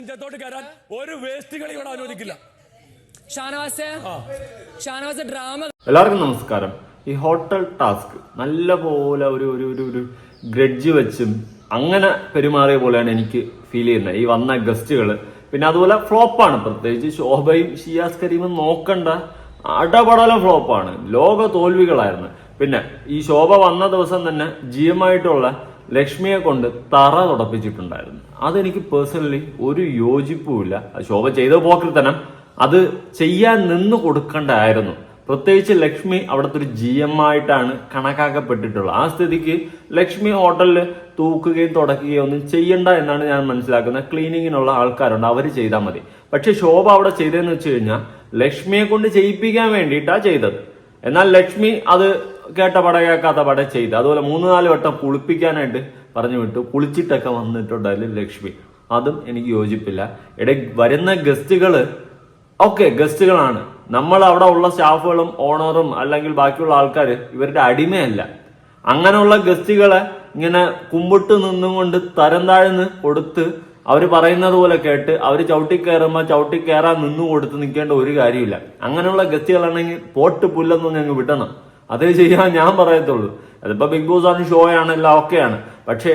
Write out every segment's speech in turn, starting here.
നെഞ്ചത്തോട്ട് കയറാൻ ഒരു വേസ്റ്റ് കളി ഇവിടെ അനുവദിക്കില്ല. ഷാനവാസ് ഷാനവാസ് ഡ്രാമ എല്ലാവർക്കും നമസ്കാരം. ഈ ഹോട്ടൽ ടാസ്ക് നല്ല പോലെ ഒരു ഒരു ഒരു ഒരു ഗ്രഡ്ജ് വെച്ചും അങ്ങനെ പെരുമാറിയ പോലെയാണ് എനിക്ക് ഫീൽ ചെയ്യുന്നത്. ഈ വന്ന ഗസ്റ്റുകൾ പിന്നെ അതുപോലെ ഫ്ലോപ്പാണ്. പ്രത്യേകിച്ച് ശോഭയും ഷിയാസ് കരീമും നോക്കണ്ട അടപടല ഫ്ലോപ്പാണ്. ലോക തോൽവികളായിരുന്നു. പിന്നെ ഈ ശോഭ വന്ന ദിവസം തന്നെ ജി എം ആയിട്ടുള്ള ലക്ഷ്മിയെ കൊണ്ട് തറ തുടപ്പിച്ചിട്ടുണ്ടായിരുന്നു. അതെനിക്ക് പേഴ്സണലി ഒരു യോജിപ്പുമില്ല. ശോഭ ചെയ്ത പോക്കൃത്തനം അത് ചെയ്യാൻ നിന്ന് കൊടുക്കേണ്ടായിരുന്നു പ്രത്യേകിച്ച് ലക്ഷ്മി അവിടുത്തെ ഒരു ജി എം ആയിട്ടാണ് കണക്കാക്കപ്പെട്ടിട്ടുള്ളത്. ആ സ്ഥിതിക്ക് ലക്ഷ്മി ഹോട്ടലിൽ തൂക്കുകയും തുടക്കുകയും ഒന്നും ചെയ്യണ്ട എന്നാണ് ഞാൻ മനസ്സിലാക്കുന്നത്. ക്ലീനിങ്ങിനുള്ള ആൾക്കാരുണ്ട്. അവർ ചെയ്താൽ മതി. പക്ഷെ ശോഭ അവിടെ ചെയ്തതെന്ന് വെച്ച് കഴിഞ്ഞാൽ ലക്ഷ്മിയെ കൊണ്ട് ചെയ്യിപ്പിക്കാൻ വേണ്ടിയിട്ടാണ് ചെയ്തത്. എന്നാൽ ലക്ഷ്മി അത് കേട്ട പട കേൾക്കാത്ത പട ചെയ്ത്. അതുപോലെ മൂന്ന് നാല് വട്ടം കുളിപ്പിക്കാനായിട്ട് പറഞ്ഞു വിട്ടു. കുളിച്ചിട്ടൊക്കെ വന്നിട്ടുണ്ടായാലും ലക്ഷ്മി. അതും എനിക്ക് യോജിപ്പില്ല. ഇട വരുന്ന ഗസ്റ്റുകൾ ഓക്കെ ഗസ്റ്റുകളാണ്. നമ്മൾ അവിടെ ഉള്ള സ്റ്റാഫുകളും ഓണറും അല്ലെങ്കിൽ ബാക്കിയുള്ള ആൾക്കാർ ഇവരുടെ അടിമയല്ല. അങ്ങനെയുള്ള ഗസ്റ്റുകളെ ഇങ്ങനെ കുമ്പിട്ട് നിന്നുകൊണ്ട് തരം താഴ്ന്ന് കൊടുത്ത് അവർ പറയുന്നത് പോലെ കേട്ട് അവർ ചവിട്ടി കയറുമ്പോൾ ചവിട്ടി കയറാൻ നിന്നു കൊടുത്ത് നിൽക്കേണ്ട ഒരു കാര്യമില്ല. അങ്ങനെയുള്ള ഗസ്റ്റുകളാണെങ്കിൽ പോട്ട് പുല്ലൊന്നും ഞങ്ങൾ വിടണം. അതേ ചെയ്യാൻ ഞാൻ പറയത്തുള്ളൂ. അതിപ്പോ ബിഗ് ബോസ് ആണ് ഷോ ആണ് എല്ലാം ഓക്കെയാണ് പക്ഷേ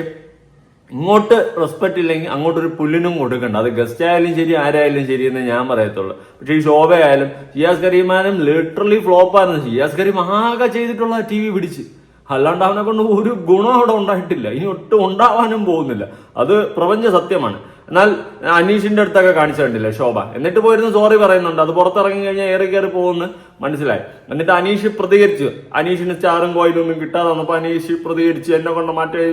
ഇങ്ങോട്ട് റെസ്പെക്ട് ഇല്ലെങ്കിൽ അങ്ങോട്ടൊരു പുല്ലിനും കൊടുക്കണ്ട. അത് ഗസ്റ്റ് ആയാലും ശരി ആരായാലും ശരി എന്ന് ഞാൻ പറയത്തുള്ളൂ. പക്ഷേ ഈ ശോഭ ആയാലും ഷിയാസ് കരീമാനും ലിറ്ററലി ഫ്ലോപ്പായിരുന്നു ഷിയാസ് കരീം ആകെ ചെയ്തിട്ടുള്ള ടി വി പിടിച്ച്. അല്ലാണ്ട് അവനെ കൊണ്ട് ഒരു ഗുണം അവിടെ ഉണ്ടായിട്ടില്ല. ഇനി ഒട്ടും ഉണ്ടാവാനും പോകുന്നില്ല. അത് പ്രപഞ്ച സത്യമാണ്. എന്നാൽ അനീഷിന്റെ അടുത്തൊക്കെ കാണിച്ചു കണ്ടില്ലേ ശോഭ. എന്നിട്ട് പോയിരുന്ന് സോറി പറയുന്നുണ്ട്. അത് പുറത്തിറങ്ങി കഴിഞ്ഞാൽ ഏറി കയറി പോകുമെന്ന് മനസ്സിലായി. എന്നിട്ട് അനീഷ് പ്രതികരിച്ചു. അനീഷിന് സ്റ്റാറും കോയിലും ഒന്നും കിട്ടാതെ വന്നപ്പോൾ അനീഷ് പ്രതികരിച്ചു. എന്നെ കൊണ്ട് മാറ്റി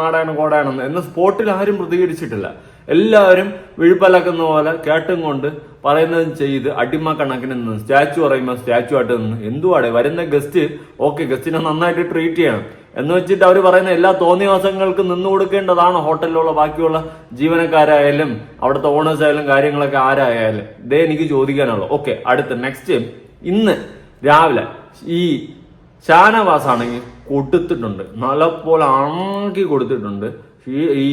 മാടാണ് കോടാണെന്ന് എന്ന് സ്പോട്ടിൽ ആരും പ്രതികരിച്ചിട്ടില്ല. എല്ലാവരും വിഴുപ്പലക്കുന്ന പോലെ കേട്ടും കൊണ്ട് പറയുന്നതും ചെയ്ത് അടിമ കണക്കിന് നിന്ന് സ്റ്റാച്ചു പറയുമ്പോൾ സ്റ്റാച്ചു ആയിട്ട് നിന്ന്. എന്തുവാടെ വരുന്ന ഗസ്റ്റ് ഓക്കെ ഗസ്റ്റിനെ നന്നായിട്ട് ട്രീറ്റ് ചെയ്യണം. എന്ന് വെച്ചിട്ട് അവർ പറയുന്ന എല്ലാ തോന്നിവാസങ്ങൾക്കും നിന്നു കൊടുക്കേണ്ടതാണ് ഹോട്ടലിലുള്ള ബാക്കിയുള്ള ജീവനക്കാരായാലും അവിടുത്തെ ഓണേഴ്സ് ആയാലും കാര്യങ്ങളൊക്കെ ആരായാലും. ഇതേ എനിക്ക് ചോദിക്കാനുള്ളൂ. ഓക്കെ അടുത്ത നെക്സ്റ്റ് ഇന്ന് രാവിലെ ഈ ഷാനവാസ് ആണെങ്കിൽ കൊടുത്തിട്ടുണ്ട്. നല്ലപോലെ ആക്കി കൊടുത്തിട്ടുണ്ട്. ഈ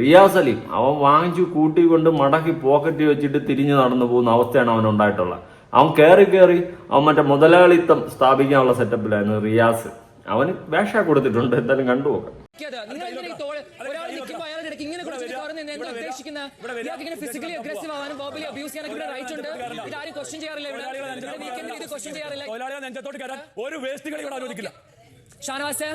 റിയാസ് അലി അവൻ വാങ്ങിച്ചു കൂട്ടിക്കൊണ്ട് മടക്കി പോക്കറ്റ് വെച്ചിട്ട് തിരിഞ്ഞു നടന്നു പോകുന്ന അവസ്ഥയാണ് അവൻ ഉണ്ടായിട്ടുള്ളത്. അവൻ കയറി കയറി അവൻ മറ്റേ മുതലാളിത്തം സ്ഥാപിക്കാനുള്ള സെറ്റപ്പിലായിരുന്നു റിയാസ്. അവന് വേഷ കൊടുത്തിട്ടുണ്ട് എന്തായാലും കണ്ടുപോകാം നിങ്ങൾ എന്തിനാ ഈ ഒരാൾ നിൽക്കുമ്പോൾ അയാളുടെ ഇടയ്ക്ക് ഇങ്ങനെ കൊടുത്തിട്ട് തുറന്ന് നിന്ന് എന്താ ഉദ്ദേശിക്കുന്നത് ഇയാൾക്ക് ഇങ്ങനെ ഫിസിക്കലി അഗ്രസീവ് ആവാനും വേർബലി അബ്യൂസ് ചെയ്യാനൊക്കെ ഇവിടെ റൈറ്റ് ഉണ്ട്. ഇത് ആരും ക്വസ്റ്റ്യൻ ചെയ്യാറില്ല ഇവിടെ. ഇവിടെ വീക്കെൻഡിൽ ഇത് ക്വസ്റ്റ്യൻ ചെയ്യാറില്ല? തൊഴിലാളികളെ നെഞ്ചത്തോട്ട് കയറാൻ ഒരു വേസ്റ്റ് കളി ഇവിടെ അനുവദിക്കില്ല ഷാനവാസ്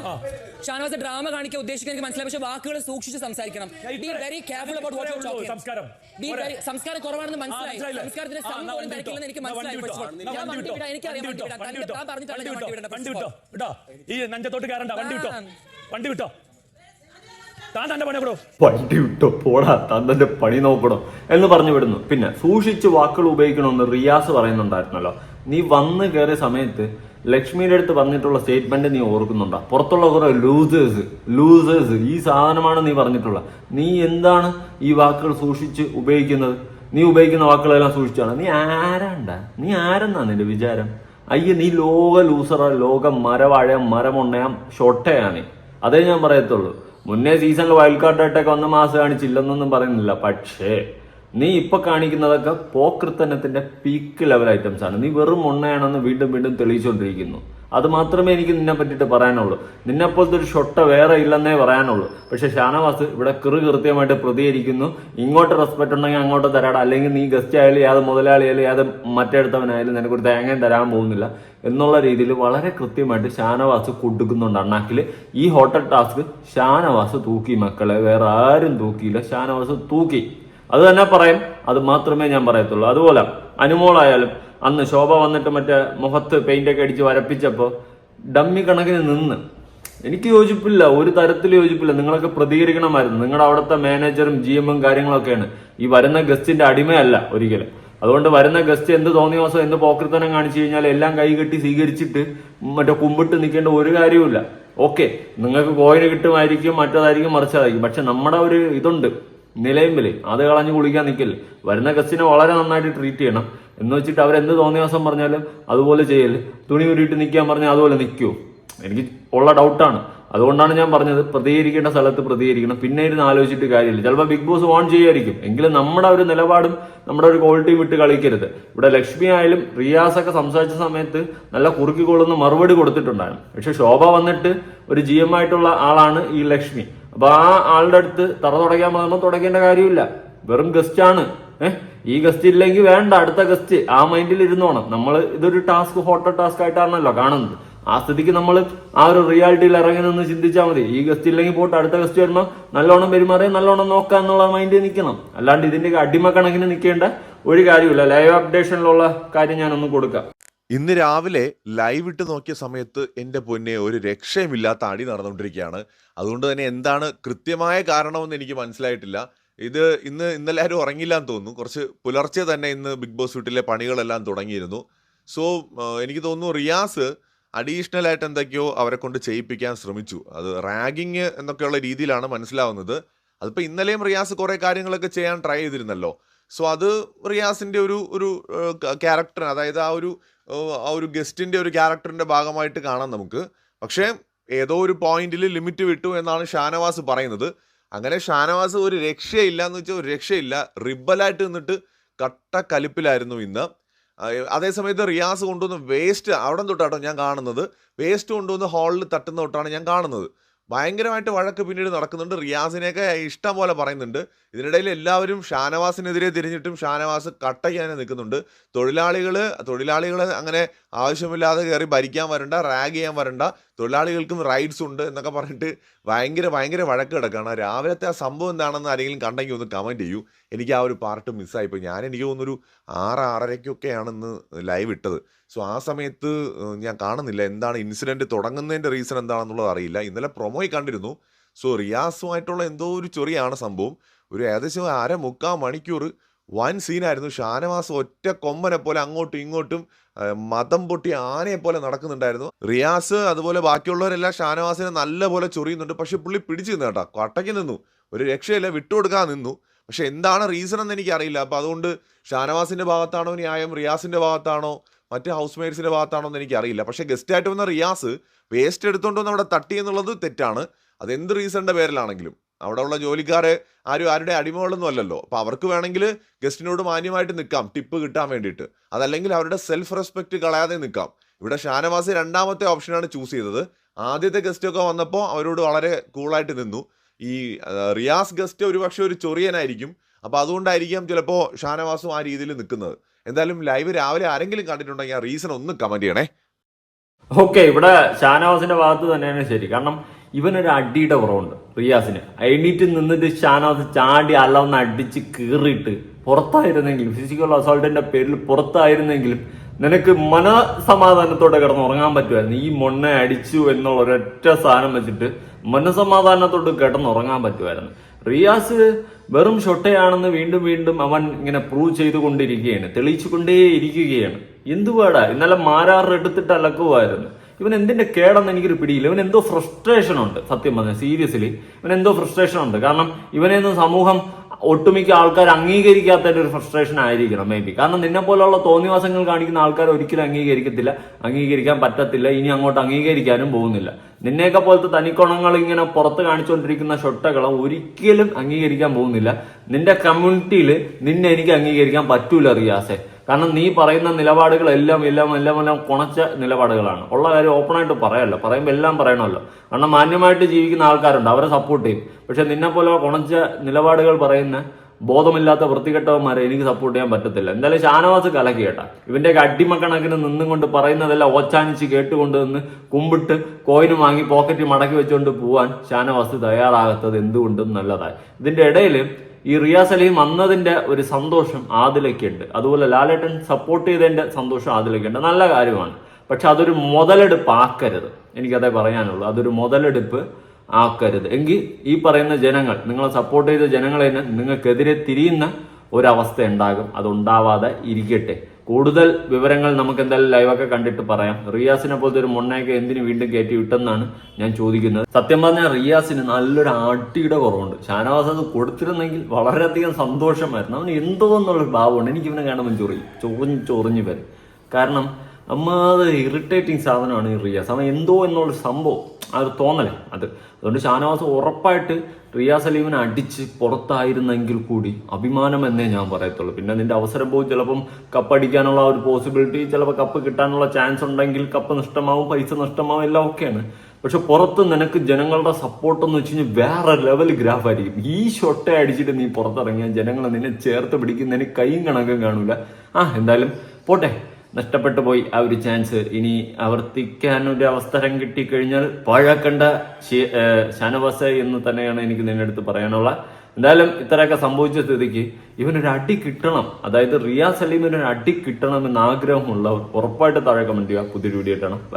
ഷാനവാസ് ഡ്രാമ കാണിക്കാൻ ഉദ്ദേശിക്കുന്ന എനിക്ക് മനസ്സിലായി. പക്ഷേ വാക്കുകൾ സൂക്ഷിച്ച് സംസാരിക്കണം. Be very careful about what you ഇത്രയേ ടോക്കിംഗ് സംസ്കാരം. ബി വെരി സംസ്കാരം കുറവാണെന്ന് മനസ്സിലായി. സംസ്കാരത്തിന്റെ സംസ്കാരത്തിന് ആ, സം എന്നാ പോലും വണ്ടി തരക്കില്ലെന്ന് എനിക്ക് മനസ്സിലായി. ഞാൻ വണ്ടി വണ്ടി വിട്ടോ. വിടാം എനിക്കറിയാം വണ്ടി വിടാം. വണ്ടി തന്റെ വിട്ടോ. താൻ പറഞ്ഞിട്ടാണ് വണ്ടി ഞാൻ വിട്ടോ. വണ്ടി വിടേണ്ടത് വണ്ടി വിട്ടോ? വിട്ടോ ഈ നെഞ്ചത്തോട്ട് കയറണ്ട വണ്ടി വിട്ടോ? വണ്ടി വിട്ടോ? താൻ തന്റെ പണി കൂടോ വണ്ടി വിട്ടോ പോടാ. താൻ തന്റെ പണി നോക്കണോ? എന്ന് പറഞ്ഞു വിടുന്നു. പിന്നെ സൂക്ഷിച്ച് വാക്കുകൾ ഉപയോഗിക്കണമെന്ന് റിയാസ് പറയുന്നുണ്ടായിരുന്നല്ലോ. നീ വന്ന് കയറിയ സമയത്ത് ലക്ഷ്മിയുടെ അടുത്ത് പറഞ്ഞിട്ടുള്ള സ്റ്റേറ്റ്മെന്റ് നീ ഓർക്കുന്നുണ്ടോ? പുറത്തുള്ള കുറെ ലൂസേഴ്സ് ലൂസേഴ്സ് ഈ സാധനമാണ് നീ പറഞ്ഞിട്ടുള്ള നീ എന്താണ് ഈ വാക്കുകൾ സൂക്ഷിച്ച് ഉപയോഗിക്കുന്നത്? നീ ഉപയോഗിക്കുന്ന വാക്കുകളെല്ലാം സൂക്ഷിച്ചാണ്? നീ ആരാണ്ട? നീ ആരെന്നാ നിന്റെ വിചാരം? അയ്യ നീ ലോക ലൂസറ ലോക മരവാഴ മരമുണ്ണയാം ഷൊട്ടയാണ് അതേ ഞാൻ പറയത്തുള്ളൂ. മുന്നേ സീസണിൽ വൈൽഡ് കാർഡായിട്ടൊക്കെ വന്ന മാസം കാണിച്ചില്ലെന്നൊന്നും പറയുന്നില്ല. പക്ഷേ നീ ഇപ്പൊ കാണിക്കുന്നതൊക്കെ പോക്കൃത്തനത്തിന്റെ പീക്ക് ലെവൽ ഐറ്റംസ് ആണ്. നീ വെറും ഉണ്ണയാണെന്ന് വീണ്ടും വീണ്ടും തെളിയിച്ചുകൊണ്ടിരിക്കുന്നു അത് മാത്രമേ എനിക്ക് നിന്നെ പറ്റിയിട്ട് പറയാനുള്ളൂ. നിന്നെ പോലത്തെ ഒരു ഷൊട്ട വേറെ ഇല്ലെന്നേ പറയാനുള്ളൂ. പക്ഷെ ഷാനവാസ് ഇവിടെ കൃ കൃത്യമായിട്ട് പ്രതികരിക്കുന്നു. ഇങ്ങോട്ട് റെസ്പെക്ട് ഉണ്ടെങ്കിൽ അങ്ങോട്ട് തരാട. അല്ലെങ്കിൽ നീ ഗസ്റ്റ് ആയാലും ഏത് മുതലാളിയായാലും ഏത് മറ്റെടുത്തവനായാലും നിനക്കൊരു തേങ്ങയും തരാൻ പോകുന്നില്ല. എന്നുള്ള രീതിയിൽ വളരെ കൃത്യമായിട്ട് ഷാനവാസ് കൊടുക്കുന്നുണ്ട് അണ്ണാക്കിൽ ഈ ഹോട്ടൽ ടാസ്ക് ഷാനവാസ് തൂക്കി മക്കളെ. വേറെ ആരും തൂക്കിയില്ല. ഷാനവാസ് തൂക്കി. അത് തന്നെ പറയും. അത് മാത്രമേ ഞാൻ പറയത്തുള്ളൂ. അതുപോലെ അനുമോളായാലും അന്ന് ശോഭ വന്നിട്ട് മറ്റേ മുഖത്ത് പെയിന്റ് ഒക്കെ അടിച്ച് വരപ്പിച്ചപ്പോ ഡമ്മി കണക്കിന് നിന്ന്. എനിക്ക് യോജിപ്പില്ല. ഒരു തരത്തിൽ യോജിപ്പില്ല. നിങ്ങളൊക്കെ പ്രതികരിക്കണമായിരുന്നു. നിങ്ങളുടെ അവിടുത്തെ മാനേജറും ജി എമ്മും കാര്യങ്ങളൊക്കെയാണ്. ഈ വരുന്ന ഗസ്റ്റിന്റെ അടിമയല്ല ഒരിക്കലും. അതുകൊണ്ട് വരുന്ന ഗസ്റ്റ് എന്ത് തോന്നിയോസോ എന്ത് പോക്കൃത്തനം കാണിച്ചു കഴിഞ്ഞാൽ എല്ലാം കൈകെട്ടി സ്വീകരിച്ചിട്ട് മറ്റേ കുമ്പിട്ട് നിൽക്കേണ്ട ഒരു കാര്യവുമില്ല. ഓക്കെ നിങ്ങൾക്ക് കോയിന് കിട്ടുമായിരിക്കും മറ്റേതായിരിക്കും മറിച്ചതായിരിക്കും. പക്ഷെ നമ്മുടെ ഒരു ഇതുണ്ട്. നിലയുമ്പിൽ. അത് കളഞ്ഞു കുളിക്കാൻ നിൽക്കില്ല വരുന്ന ഗസ്റ്റിനെ വളരെ നന്നായിട്ട് ട്രീറ്റ് ചെയ്യണം. എന്ന് വെച്ചിട്ട് അവരെന്ത് തോന്നിയ ദിവസം പറഞ്ഞാലും അതുപോലെ ചെയ്യൽ. തുണി ഉരുട്ട് നിൽക്കാൻ പറഞ്ഞാൽ അതുപോലെ നിൽക്കൂ എനിക്ക് ഉള്ള ഡൗട്ടാണ് അതുകൊണ്ടാണ് ഞാൻ പറഞ്ഞത് പ്രതികരിക്കേണ്ട സ്ഥലത്ത് പ്രതികരിക്കണം. പിന്നെ ഇരുന്ന് ആലോചിച്ചിട്ട് കാര്യമില്ല. ചിലപ്പോൾ ബിഗ് ബോസ് ഓൺ ചെയ്യുമായിരിക്കും എങ്കിലും നമ്മുടെ ഒരു നിലപാടും നമ്മുടെ ഒരു ക്വാളിറ്റിയും വിട്ട് കളിക്കരുത്. ഇവിടെ ലക്ഷ്മി ആയാലും റിയാസ് ഒക്കെ സംസാരിച്ച സമയത്ത് നല്ല കുറുക്കിക്കൊള്ളുന്ന മറുപടി കൊടുത്തിട്ടുണ്ടായിരുന്നു. പക്ഷെ ശോഭ വന്നിട്ട് ഒരു ജി ആയിട്ടുള്ള ആളാണ് ഈ ലക്ഷ്മി. അപ്പൊ ആ ആളുടെ അടുത്ത് തറ തുടയ്ക്കാൻ പറഞ്ഞാൽ തുടയ്ക്കേണ്ട കാര്യമില്ല. വെറും ഗസ്റ്റ് ആണ്. ഏഹ് ഈ ഗസ്റ്റ് ഇല്ലെങ്കിൽ വേണ്ട അടുത്ത ഗസ്റ്റ് ആ മൈൻഡിൽ ഇരുന്നോണം. നമ്മൾ ഇതൊരു ടാസ്ക് ഹോട്ടൽ ടാസ്ക് ആയിട്ടാണല്ലോ കാണുന്നത്. ആ സ്ഥിതിക്ക് നമ്മൾ ആ ഒരു റിയാലിറ്റിയിൽ ഇറങ്ങി നിന്ന് ചിന്തിച്ചാൽ മതി. ഈ ഗസ്റ്റ് ഇല്ലെങ്കിൽ പോട്ട് അടുത്ത ഗസ്റ്റ് വരുമ്പോൾ നല്ലോണം പെരുമാറി നല്ലോണം നോക്കുക എന്നുള്ള മൈൻഡിൽ നിൽക്കണം. അല്ലാണ്ട് ഇതിന്റെ അടിമ കണക്കിന് നിൽക്കേണ്ട ഒരു കാര്യമില്ല. ലൈവ് അപ്ഡേഷനിലുള്ള കാര്യം ഞാനൊന്ന് കൊടുക്കാം. ഇന്ന് രാവിലെ ലൈവ് ഇട്ട് നോക്കിയ സമയത്ത് എന്റെ പൊന്നെ ഒരു രക്ഷയുമില്ലാത്ത അടി നടന്നുകൊണ്ടിരിക്കുകയാണ്. അതുകൊണ്ട് തന്നെ എന്താണ് കൃത്യമായ കാരണമെന്ന് എനിക്ക് മനസ്സിലായിട്ടില്ല. ഇത് ഇന്ന് ഇന്നലെ ആരും ഉറങ്ങില്ല എന്ന് തോന്നുന്നു. കുറച്ച് പുലർച്ചെ തന്നെ ഇന്ന് ബിഗ് ബോസ് വീട്ടിലെ പണികളെല്ലാം തുടങ്ങിയിരുന്നു. സോ എനിക്ക് തോന്നുന്നു റിയാസ് അഡീഷണൽ ആയിട്ട് എന്തൊക്കെയോ അവരെ കൊണ്ട് ചെയ്യിപ്പിക്കാൻ ശ്രമിച്ചു. അത് റാഗിങ് എന്നൊക്കെയുള്ള രീതിയിലാണ് മനസ്സിലാവുന്നത്. അതിപ്പോൾ ഇന്നലെയും റിയാസ് കുറേ കാര്യങ്ങളൊക്കെ ചെയ്യാൻ ട്രൈ ചെയ്തിരുന്നല്ലോ. സോ അത് റിയാസിന്റെ ഒരു ഒരു ക്യാരക്ടർ അതായത് ആ ഒരു ആ ഒരു ഗസ്റ്റിന്റെ ഒരു ക്യാരക്ടറിന്റെ ഭാഗമായിട്ട് കാണാം നമുക്ക്. പക്ഷേ ഏതോ ഒരു പോയിന്റിൽ ലിമിറ്റ് വിട്ടു എന്നാണ് ഷാനവാസ് പറയുന്നത്. അങ്ങനെ ഷാനവാസ് ഒരു രക്ഷയില്ല എന്ന് വെച്ചാൽ ഒരു രക്ഷയില്ല. റിബലായിട്ട് നിന്നിട്ട് കട്ട കലിപ്പിലായിരുന്നു ഇന്ന്. അതേസമയത്ത് റിയാസ് കൊണ്ടുവന്ന് വേസ്റ്റ് അവിടെ തൊട്ടാട്ടോ ഞാൻ കാണുന്നത്. വേസ്റ്റ് കൊണ്ടുവന്ന് ഹാളിൽ തട്ടുന്ന തൊട്ടാണ് ഞാൻ കാണുന്നത്. ഭയങ്കരമായിട്ട് വഴക്ക് പിന്നീട് നടക്കുന്നുണ്ട്. റിയാസിനെയൊക്കെ ഇഷ്ടം പോലെ പറയുന്നുണ്ട്. ഇതിനിടയിൽ എല്ലാവരും ഷാനവാസിനെതിരെ തിരിഞ്ഞിട്ടും ഷാനവാസ് കട്ടയ്ക്കാനെ നിൽക്കുന്നുണ്ട്. തൊഴിലാളികൾ തൊഴിലാളികൾ അങ്ങനെ ആവശ്യമില്ലാതെ കയറി ഭരിക്കാൻ വരണ്ട റാഗ് ചെയ്യാൻ വരണ്ട. തൊഴിലാളികൾക്കും റൈറ്റ്സ് ഉണ്ട് എന്നൊക്കെ പറഞ്ഞിട്ട് ഭയങ്കര ഭയങ്കര വഴക്ക് കിടക്കുകയാണ്. രാവിലത്തെ ആ സംഭവം എന്താണെന്ന് ആരെങ്കിലും കണ്ടെങ്കിൽ ഒന്ന് കമന്റ് ചെയ്യൂ. എനിക്ക് ആ ഒരു പാർട്ട് മിസ്സായിപ്പോയി ഞാൻ എനിക്ക് തോന്നുന്നൊരു ആറ് ആറരയ്ക്കൊക്കെയാണെന്ന് ലൈവ് ഇട്ടത്. സോ ആ സമയത്ത് ഞാൻ കാണുന്നില്ല. എന്താണ് ഇൻസിഡന്റ് തുടങ്ങുന്നതിന്റെ റീസൺ എന്താണെന്നുള്ളത് അറിയില്ല. ഇന്നലെ പ്രൊമോയിൽ കണ്ടിരുന്നു. സോ റിയാസുമായിട്ടുള്ള എന്തോ ഒരു ചൊറിയാണ് സംഭവം. ഒരു ഏകദേശം അര മുക്കാൽ മണിക്കൂർ വൻ സീനായിരുന്നു. ഷാനവാസ് ഒറ്റ കൊമ്പനെ പോലെ അങ്ങോട്ടും ഇങ്ങോട്ടും മതം പൊട്ടി ആനയെ പോലെ നടക്കുന്നുണ്ടായിരുന്നു. റിയാസ് അതുപോലെ ബാക്കിയുള്ളവരെല്ലാം ഷാനവാസിനെ നല്ലപോലെ ചൊറിയുന്നുണ്ട്. പക്ഷെ പുള്ളി പിടിച്ചു നിന്നു കേട്ടോ. കട്ടയ്ക്ക് നിന്നു. ഒരു രക്ഷയില്ല വിട്ടുകൊടുക്കാൻ നിന്നു. പക്ഷെ എന്താണ് റീസൺ എന്ന് എനിക്കറിയില്ല. അറിയില്ല അപ്പൊ അതുകൊണ്ട് ഷാനവാസിന്റെ ഭാഗത്താണോ ന്യായം റിയാസിന്റെ ഭാഗത്താണോ മറ്റ് ഹൗസ് മെയ്റ്റ്സിന്റെ ഭാഗത്താണോ എന്ന് എനിക്കറിയില്ല. പക്ഷേ ഗസ്റ്റായിട്ട് വന്ന റിയാസ് വേസ്റ്റ് എടുത്തുകൊണ്ട് വന്ന് അവിടെ തട്ടി എന്നുള്ളത് തെറ്റാണ്. അതെന്ത് റീസണിന്റെ പേരിലാണെങ്കിലും അവിടെ ഉള്ള ജോലിക്കാരെ ആരും ആരുടെ അടിമകളൊന്നും അല്ലല്ലോ. അപ്പൊ അവർക്ക് വേണമെങ്കിൽ ഗസ്റ്റിനോട് മാന്യമായിട്ട് നിൽക്കാം ടിപ്പ് കിട്ടാൻ വേണ്ടിയിട്ട്. അതല്ലെങ്കിൽ അവരുടെ സെൽഫ് റെസ്പെക്റ്റ് കളയാതെ നിൽക്കാം. ഇവിടെ ഷാനവാസി രണ്ടാമത്തെ ഓപ്ഷനാണ് ചൂസ് ചെയ്തത്. ആദ്യത്തെ ഗസ്റ്റൊക്കെ വന്നപ്പോൾ അവരോട് വളരെ കൂളായിട്ട് നിന്നു. ഈ റിയാസ് ഗസ്റ്റ് ഒരുപക്ഷെ ഒരു ചൊറിയനായിരിക്കും. അപ്പോൾ അതുകൊണ്ടായിരിക്കാം ചിലപ്പോൾ ഷാനവാസും ആ രീതിയിൽ നിൽക്കുന്നത്. എന്തായാലും ലൈവ് രാവിലെ ആരെങ്കിലും കണ്ടിട്ടുണ്ടെങ്കിൽ ആ റീസൺ ഒന്ന് കമന്റ് ചെയ്യണേ. ഓക്കെ ഇവിടെ ഷാനവാസിന്റെ ഭാഗത്ത് തന്നെയാണ് ശരി. കാരണം ഇവനൊരു അടിയുടെ കുറവുണ്ട്. റിയാസിന്. എണീറ്റ് നിന്നിട്ട് ഷാനാസ് ചാടി അല്ലാന്ന് അടിച്ച് കീറിയിട്ട് പുറത്തായിരുന്നെങ്കിലും ഫിസിക്കൽ അസോൾട്ടിന്റെ പേരിൽ പുറത്തായിരുന്നെങ്കിലും നിനക്ക് മനസമാധാനത്തോടെ കിടന്ന് ഉറങ്ങാൻ പറ്റുമായിരുന്നു. ഈ മൊണ്ണ അടിച്ചു എന്നുള്ള ഒരൊറ്റ സാധനം വെച്ചിട്ട് മനസമാധാനത്തോട് കിടന്നുറങ്ങാൻ പറ്റുമായിരുന്നു. റിയാസ് വെറും ഷൊട്ടയാണെന്ന് വീണ്ടും വീണ്ടും അവൻ ഇങ്ങനെ പ്രൂവ് ചെയ്തുകൊണ്ടിരിക്കുകയാണ്. തെളിയിച്ചുകൊണ്ടേ ഇരിക്കുകയാണ് എന്തുവാടാ? ഇന്നലെ മാരാറെടുത്തിട്ട് അലക്കുമായിരുന്നു ഇവൻ എന്തിന്റെ കേടെന്ന് എനിക്കൊരു പിടിയില്ല. ഇവൻ എന്തോ ഫ്രസ്ട്രേഷൻ ഉണ്ട്. സത്യം പറഞ്ഞ സീരിയസ്ലി ഇവൻ എന്തോ ഫ്രസ്ട്രേഷൻ ഉണ്ട്. കാരണം ഇവനെയൊന്നും സമൂഹം ഒട്ടുമിക്ക ആൾക്കാർ അംഗീകരിക്കാത്തതിന്റെ ഒരു ഫ്രസ്ട്രേഷൻ ആയിരിക്കണം മേ ബി കാരണം നിന്നെ പോലുള്ള തോന്നിവാസങ്ങൾ കാണിക്കുന്ന ആൾക്കാർ ഒരിക്കലും അംഗീകരിക്കത്തില്ല. അംഗീകരിക്കാൻ പറ്റത്തില്ല. ഇനി അങ്ങോട്ട് അംഗീകരിക്കാനും പോകുന്നില്ല. നിന്നെയൊക്കെ പോലത്തെ തനിക്കുണങ്ങൾ ഇങ്ങനെ പുറത്ത് കാണിച്ചുകൊണ്ടിരിക്കുന്ന ഷൊട്ടകളെ ഒരിക്കലും അംഗീകരിക്കാൻ പോകുന്നില്ല. നിന്റെ കമ്മ്യൂണിറ്റിയിൽ നിന്നെ എനിക്ക് അംഗീകരിക്കാൻ പറ്റൂല റിയാസെ. കാരണം നീ പറയുന്ന നിലപാടുകളെല്ലാം എല്ലാം എല്ലാം എല്ലാം കുണച്ച നിലപാടുകളാണ്. ഉള്ള കാര്യം ഓപ്പണായിട്ട് പറയല്ലോ. പറയുമ്പോൾ എല്ലാം പറയണമല്ലോ. കാരണം മാന്യമായിട്ട് ജീവിക്കുന്ന ആൾക്കാരുണ്ട്. അവരെ സപ്പോർട്ട് ചെയ്യും. പക്ഷെ നിന്നെ പോലെ കുണച്ച നിലപാടുകൾ പറയുന്ന? ബോധമില്ലാത്ത വൃത്തികെട്ടവന്മാരെ എനിക്ക് സപ്പോർട്ട് ചെയ്യാൻ പറ്റത്തില്ല. എന്തായാലും ഷാനവാസ് കലക്കി ഇവന്റെ അടിമക്കണക്കിന് നിന്നുകൊണ്ട് പറയുന്നതെല്ലാം ഓച്ചാനിച്ച് കേട്ടുകൊണ്ട് നിന്ന് കുമ്പിട്ട് കോയിന് വാങ്ങി പോക്കറ്റ് മടക്കി വെച്ചുകൊണ്ട് പോവാൻ ഷാനവാസ് തയ്യാറാകാത്തത് എന്തുകൊണ്ടും നല്ലതായി ഇതിന്റെ ഇടയിൽ ഈ റിയാസ് അലീം വന്നതിന്റെ ഒരു സന്തോഷം ആദിലയ്ക്കുണ്ട്. അതുപോലെ ലാലേട്ടൻ സപ്പോർട്ട് ചെയ്തതിന്റെ സന്തോഷം ആദിലയ്ക്കുണ്ട്. നല്ല കാര്യമാണ്. പക്ഷെ അതൊരു മുതലെടുപ്പ് ആക്കരുത് എനിക്കതേ പറയാനുള്ളൂ. അതൊരു മുതലെടുപ്പ് ആക്കരുത്. എങ്കിൽ ഈ പറയുന്ന ജനങ്ങൾ നിങ്ങളെ സപ്പോർട്ട് ചെയ്ത ജനങ്ങളെ നിങ്ങൾക്കെതിരെ തിരിയുന്ന ഒരവസ്ഥ ഉണ്ടാകും. അതുണ്ടാവാതെ ഇരിക്കട്ടെ. കൂടുതൽ വിവരങ്ങൾ നമുക്ക് എന്തായാലും ലൈവൊക്കെ കണ്ടിട്ട് പറയാം. റിയാസിനെ പോലത്തെ ഒരു മൊണ്ണയൊക്കെ എന്തിനു വീണ്ടും കയറ്റി വിട്ടെന്നാണ് ഞാൻ ചോദിക്കുന്നത്. സത്യം പറഞ്ഞാൽ റിയാസിന് നല്ലൊരു അടിയുടെ കുറവുണ്ട്. ഷാനവാസ് അത് കൊടുത്തിരുന്നെങ്കിൽ വളരെയധികം സന്തോഷമായിരുന്നു. അവന് എന്തോ എന്നുള്ളൊരു ഭാവമുണ്ട്. എനിക്ക് ഇവനെ കാണുമ്പോൾ ചൊറി ചൊറിഞ്ഞ് ചൊറിഞ്ഞ് വരും. കാരണം അമ്മാതെ ഇറിറ്റേറ്റിംഗ് സാധനമാണ് ഈ റിയാസ്. അവൻ എന്തോ എന്നുള്ള സംഭവം ആ തോന്നൽ. അത് അതുകൊണ്ട് ഷാനവാസ് ഉറപ്പായിട്ട് റിയാ സലീമിനെ അടിച്ച് പുറത്തായിരുന്നെങ്കിൽ കൂടി അഭിമാനം എന്നേ ഞാൻ പറയത്തുള്ളൂ. പിന്നെ നിന്റെ അവസരം പോയി ചിലപ്പം കപ്പ് അടിക്കാനുള്ള ഒരു പോസിബിലിറ്റി ചിലപ്പോൾ കപ്പ് കിട്ടാനുള്ള ചാൻസ് ഉണ്ടെങ്കിൽ കപ്പ് നഷ്ടമാവും പൈസ നഷ്ടമാവും എല്ലാം ഒക്കെയാണ്. പക്ഷെ പുറത്ത് നിനക്ക് ജനങ്ങളുടെ സപ്പോർട്ട് എന്ന് വെച്ച് കഴിഞ്ഞാൽ വേറെ ലെവൽ ഗ്രാഫ് ആയിരിക്കും. ഈ ഷൊട്ടെ അടിച്ചിട്ട് നീ പുറത്തിറങ്ങിയാൽ ജനങ്ങളെ നിന്നെ ചേർത്ത് പിടിക്കുന്നതിന് കൈയും കണക്കും കാണൂല. ആ എന്തായാലും പോട്ടെ. നഷ്ടപ്പെട്ടു പോയി ആ ഒരു ചാൻസ് ഇനി ആവർത്തിക്കാൻ ഒരു അവസരം കിട്ടിക്കഴിഞ്ഞാൽ പാഴാക്കേണ്ട ഷാനവാസ എന്ന് തന്നെയാണ് എനിക്ക് നിന്റെ അടുത്ത് പറയാനുള്ള എന്തായാലും ഇത്രയൊക്കെ സംഭവിച്ച സ്ഥിതിക്ക് ഇവനൊരു അടി കിട്ടണം. അതായത് റിയാസ് ഒരു അടി കിട്ടണം എന്ന് ആഗ്രഹമുള്ളവർ ഉറപ്പായിട്ട് താഴെ കമന്റ് ചെയ്യുക. പുതിയൊരു വീഡിയോ ഇട്ടണം